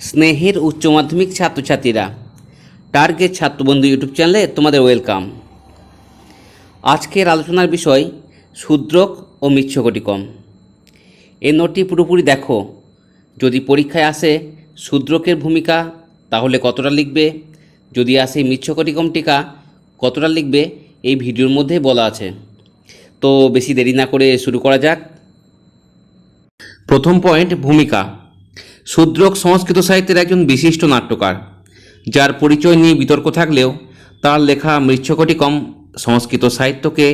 স্নেহের উচ্চ মাধ্যমিক ছাত্রছাত্রীরা। টার্গেট ছাত্রবন্ধু ইউটিউব চ্যানেলে তোমাদের ওয়েলকাম। আজকের আলোচনার বিষয়, শূদ্রক ও মিচ্ছকটিকম। এই নোটটি পুরোপুরি দেখো। যদি পরীক্ষায় আসে শূদ্রকের ভূমিকা, তাহলে কতটা লিখবে? যদি আসে মিচ্ছকটিকম টিকা, কতটা লিখবে? এই ভিডিওর মধ্যে বলা আছে। তো বেশি দেরি না করে শুরু করা যাক। প্রথম পয়েন্ট ভূমিকা। শূদ্রক সংস্কৃত সাহিত্যের একজন বিশিষ্ট নাট্যকার। যার পরিচয় নিয়ে বিতর্ক থাকলেও তার লেখা মৃচ্ছকটিকম সংস্কৃত সাহিত্যকে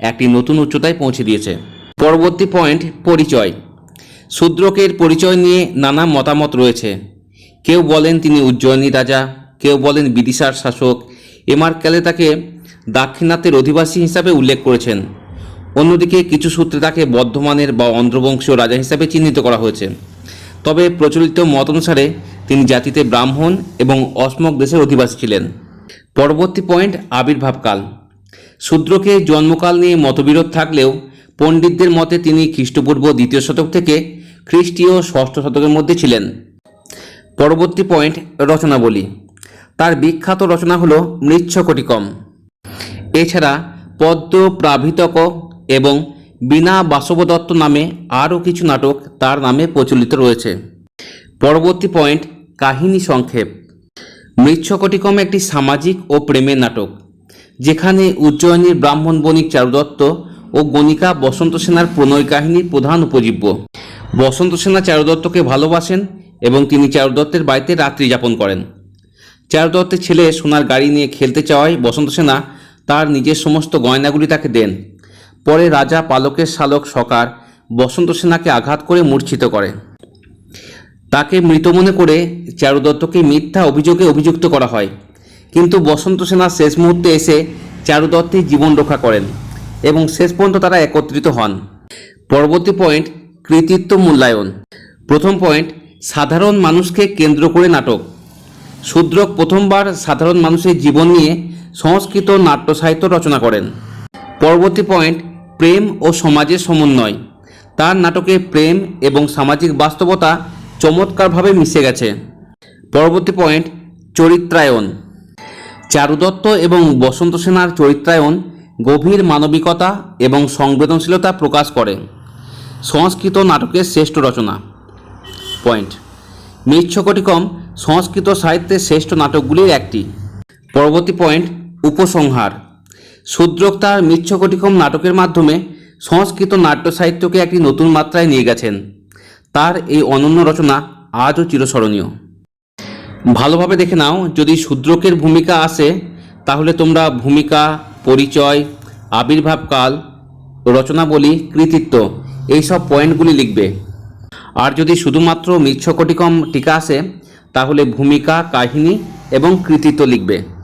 একটি নতুন উচ্চতায় পৌঁছে দিয়েছে। পরবর্তী পয়েন্ট, পরিচয়। শূদ্রকের পরিচয় নিয়ে নানা মতামত রয়েছে। কেউ বলেন তিনি উজ্জয়িনী রাজা, কেউ বলেন বিদিশার শাসক। এমার ক্যালে তাকে দাক্ষিণাত্যের অধিবাসী হিসাবে উল্লেখ করেছেন। অন্যদিকে কিছু সূত্রে তাকে বর্ধমানের বা অন্ধ্রবংশীয় রাজা হিসাবে চিহ্নিত করা হয়েছে। তবে প্রচলিত মত অনুসারে তিনি জাতিতে ব্রাহ্মণ এবং অসমক দেশের অধিবাসী ছিলেন। পরবর্তী পয়েন্ট, আবির্ভাবকাল। শূদ্রকে জন্মকাল নিয়ে মতবিরোধ থাকলেও পণ্ডিতদের মতে তিনি খ্রিস্টপূর্ব দ্বিতীয় শতক থেকে খ্রিস্টীয় ষষ্ঠ শতকের মধ্যে ছিলেন। পরবর্তী পয়েন্ট, রচনাবলী। তার বিখ্যাত রচনা হল মৃচ্ছকটিকম। এছাড়া পদ্ম প্রাভিতক এবং বিনা বাসবদত্ত নামে আরও কিছু নাটক তার নামে প্রচলিত রয়েছে। পরবর্তী পয়েন্ট, কাহিনী সংক্ষেপ। মৃচ্ছকটিকম একটি সামাজিক ও প্রেমের নাটক, যেখানে উজ্জয়িনীর ব্রাহ্মণ বণিক চারুদত্ত ও গণিকা বসন্ত সেনার প্রণয় কাহিনীর প্রধান উপজীব্য। বসন্ত সেনা চারুদত্তকে ভালোবাসেন এবং তিনি চারুদত্তের বাড়িতে রাত্রি যাপন করেন। চারুদত্তের ছেলে সোনার গাড়ি নিয়ে খেলতে চাওয়ায় বসন্ত সেনা তার নিজের সমস্ত গয়নাগুলি তাকে দেন। পরে রাজা পালকের শালক সকার বসন্ত সেনাকে আঘাত করে মূর্ছিত করে। তাকে মৃত মনে করে চারুদত্তকে মিথ্যা অভিযোগে অভিযুক্ত করা হয়। কিন্তু বসন্ত সেনা শেষ মুহূর্তে এসে চারুদত্তের জীবন রক্ষা করেন এবং শেষ পর্যন্ত তারা একত্রিত হন। পরবর্তী পয়েন্ট, কৃতিত্ব মূল্যায়ন। প্রথম পয়েন্ট, সাধারণ মানুষকে কেন্দ্র করে নাটক। শূদ্রক প্রথমবার সাধারণ মানুষের জীবন নিয়ে সংস্কৃত নাট্য সাহিত্য রচনা করেন। পরবর্তী পয়েন্ট প্রেম ও সমাজের সমন্বয়। তার নাটকে প্রেম এবং সামাজিক বাস্তবতা চমৎকারভাবে মিশে গেছে। পরবর্তী পয়েন্ট, চরিত্রায়ন। চারুদত্ত এবং বসন্ত সেনার চরিত্রায়ন গভীর মানবিকতা এবং সংবেদনশীলতা প্রকাশ করে। সংস্কৃত নাটকের শ্রেষ্ঠ রচনা। পয়েন্ট মৃচ্ছকটিকম সংস্কৃত সাহিত্যের শ্রেষ্ঠ নাটকগুলির একটি। পরবর্তী পয়েন্ট, উপসংহার। শূদ্রক তার মৃচ্ছকটিকম নাটকের মাধ্যমে সংস্কৃত নাট্য সাহিত্যকে একটি নতুন মাত্রায় নিয়ে গেছেন। তার এই অনন্য রচনা আজও চিরস্মরণীয়। ভালোভাবে দেখে নাও, যদি শূদ্রকের ভূমিকা আসে, তাহলে তোমরা ভূমিকা, পরিচয় আবির্ভাবকাল রচনাবলী, কৃতিত্ব, এইসব পয়েন্টগুলি লিখবে। আর যদি শুধুমাত্র মৃচ্ছকটিকম টিকা আসে, তাহলে ভূমিকা, কাহিনী এবং কৃতিত্ব লিখবে।